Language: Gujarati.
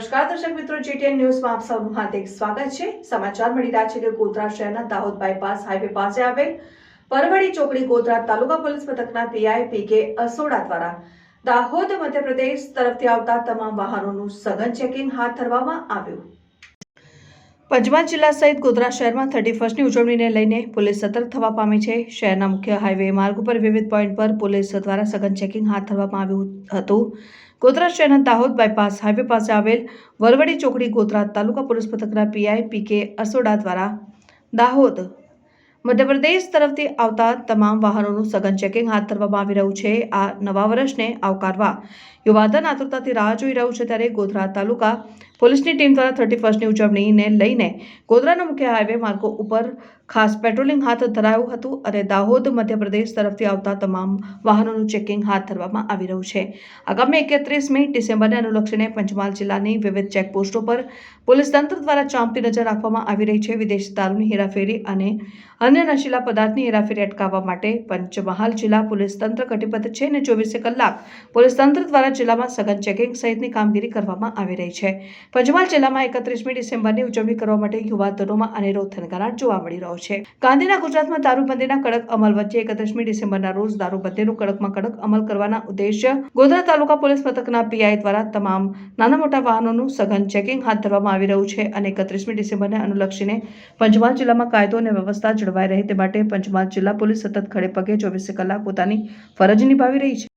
નમસ્કાર, દર્શક મિત્રો જીટીએન ન્યૂઝમાં આપ સૌનું હાર્દિક સ્વાગત છે. સમાચાર મળી રહ્યા છે કે ગોધરા શહેરના દાહોદ બાયપાસ હાઈવે પાસે આવેલ પરવડી ચોકડી ગોધરા તાલુકા પોલીસ મથકના પીઆઈ પીકે અસોડા દ્વારા દાહોદ મધ્યપ્રદેશ તરફથી આવતા તમામ વાહનોનું સઘન ચેકિંગ હાથ ધરવામાં આવ્યું. પંચમહાલ જિલ્લા સહિત ગોધરા શહેરમાં થર્ટી ફર્સ્ટની ઉજવણીને લઈને પોલીસ સતર્ક થવા પામી છે. શહેરના મુખ્ય હાઈવે માર્ગ ઉપર વિવિધ પોઈન્ટ પર પોલીસ દ્વારા સઘન ચેકિંગ હાથ ધરવામાં આવ્યું હતું. ગોધરા શહેરના દાહોદ બાયપાસ હાઈવે પાસે આવેલ વરવડી ચોકડી ગોધરા તાલુકા પોલીસ મથકના પીઆઈ પીકે અસોડા દ્વારા દાહોદ, મધ્યપ્રદેશ તરફથી આવતા તમામ વાહનોનું સઘન ચેકિંગ હાથ ધરવામાં આવી રહ્યું છે. આ નવા વર્ષને આવકારવા યુવાધન આતુરતાથી રાહ જોઈ રહ્યું છે ત્યારે ગોધરા તાલુકા પોલીસની ટીમ દ્વારા થર્ટી ફર્સ્ટની ઉજવણીને લઈને ગોધરાના મુખ્ય હાઈવે માર્ગો ઉપર ખાસ પેટ્રોલિંગ હાથ ધરાયું હતું અને દાહોદ મધ્યપ્રદેશ તરફથી આવતા તમામ વાહનોનું ચેકિંગ હાથ ધરવામાં આવી રહ્યું છે. આગામી એકત્રીસમી ડિસેમ્બરને અનુલક્ષીને પંચમહાલ જિલ્લાની વિવિધ ચેકપોસ્ટો પર પોલીસ તંત્ર દ્વારા ચાંપતી નજર રાખવામાં આવી રહી છે. વિદેશી દારૂની હેરાફેરી અને અન્ય નશીલા પદાર્થની હેરાફેરી અટકાવવા માટે પંચમહાલ જિલ્લા પોલીસ તંત્ર કટિબદ્ધ છે અને ચોવીસે કલાક પોલીસ તંત્ર દ્વારા જિલ્લામાં સઘન ચેકિંગ સહિતની કામગીરી કરવામાં આવી રહી છે. પંચમહાલ જિલ્લામાં એકત્રીસમી ડિસેમ્બરની ઉજવણી કરવા માટે યુવાધનોમાં અનેરો થનગનાટ જોવા મળી રહ્યો છે. ગાંધીના ગુજરાતમાં દારૂબંધીના કડક અમલ વચ્ચે એકત્રીસમી ડિસેમ્બરના રોજ દારૂબંધીનું કડકમાં કડક અમલ કરવાના ઉદ્દેશ્ય ગોધરા તાલુકા પોલીસ મથકના પીઆઈ દ્વારા તમામ નાના મોટા વાહનોનું સઘન ચેકિંગ હાથ ધરવામાં આવી રહ્યું છે અને એકત્રીસમી ડિસેમ્બરને અનુલક્ષીને પંચમહાલ જિલ્લામાં કાયદો અને વ્યવસ્થા જળવાઈ રહે તે માટે પંચમહાલ જિલ્લા પોલીસ સતત ખડે પગે ચોવીસે કલાક પોતાની ફરજ નિભાવી રહી છે.